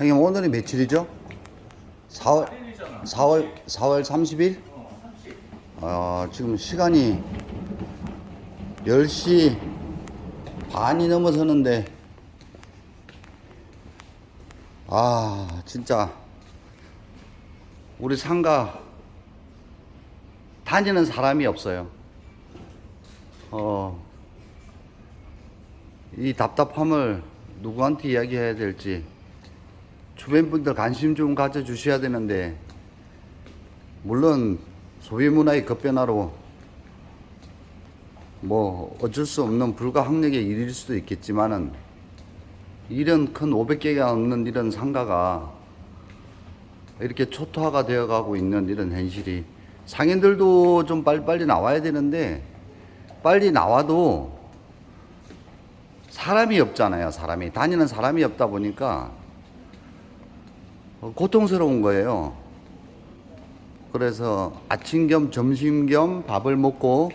형님 오늘이 며칠이죠? 4월 4월 4월 30일? 아, 지금 시간이 10시 반이 넘어서는데 아, 진짜 우리 상가 다니는 사람이 없어요. 어, 이 답답함을 누구한테 이야기해야 될지 주변 분들 관심 좀 가져주셔야 되는데 물론 소비 문화의 급변화로 뭐 어쩔 수 없는 불가항력의 일일 수도 있겠지만은 이런 큰 500개가 넘는 이런 상가가 이렇게 초토화가 되어 가고 있는 이런 현실이 상인들도 좀 빨리빨리 나와야 되는데 빨리 나와도 사람이 없잖아요. 사람이 다니는 사람이 없다 보니까 어, 고통스러운 거예요. 그래서 아침 겸 점심 겸 밥을 먹고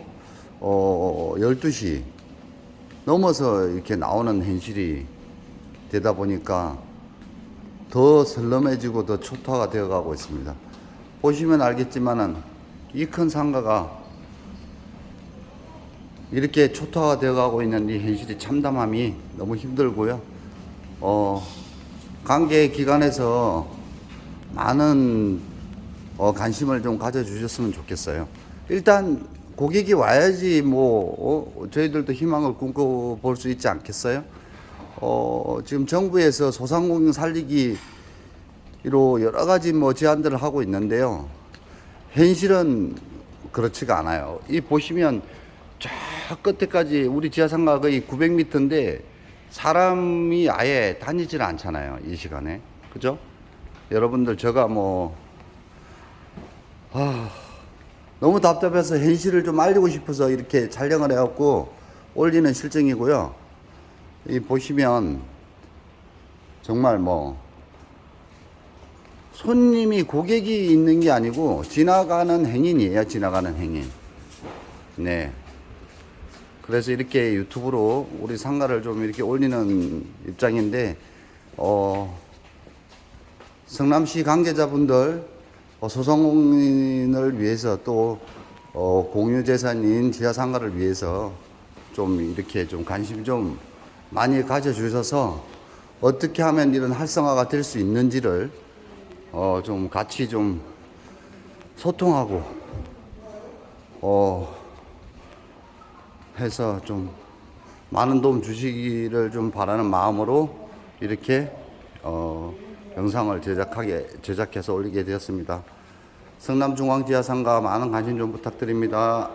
어 12시 넘어서 이렇게 나오는 현실이 되다 보니까 더 설렁해지고 더 초토화가 되어 가고 있습니다. 보시면 알겠지만은 이 큰 상가가 이렇게 초토화가 되어 가고 있는 이 현실이 참담함이 너무 힘들고요. 어, 관계 기관에서 많은 어, 관심을 좀 가져주셨으면 좋겠어요. 일단 고객이 와야지 뭐 어, 저희들도 희망을 꿈꿔 볼 수 있지 않겠어요? 어, 지금 정부에서 소상공인 살리기로 여러 가지 뭐 제안들을 하고 있는데요. 현실은 그렇지가 않아요. 이 보시면 저 끝에까지 우리 지하상가 거의 900m인데 사람이 아예 다니질 않잖아요. 이 시간에. 그죠? 여러분들 제가 뭐 아, 너무 답답해서 현실을 좀 알리고 싶어서 이렇게 촬영을 해갖고 올리는 실정이고요. 이 보시면 정말 뭐 손님이 고객이 있는 게 아니고 지나가는 행인이에요. 지나가는 행인. 네. 그래서 이렇게 유튜브로 우리 상가를 좀 이렇게 올리는 입장인데 어 성남시 관계자분들 어, 소상공인을 위해서 또 어, 공유재산인 지하상가를 위해서 좀 이렇게 좀 관심 좀 많이 가져주셔서 어떻게 하면 이런 활성화가 될 수 있는지를 어, 좀 같이 좀 소통하고 어, 해서 좀 많은 도움 주시기를 좀 바라는 마음으로 이렇게 어, 영상을 제작하게 제작해서 올리게 되었습니다. 성남중앙지하상가 많은 관심 좀 부탁드립니다.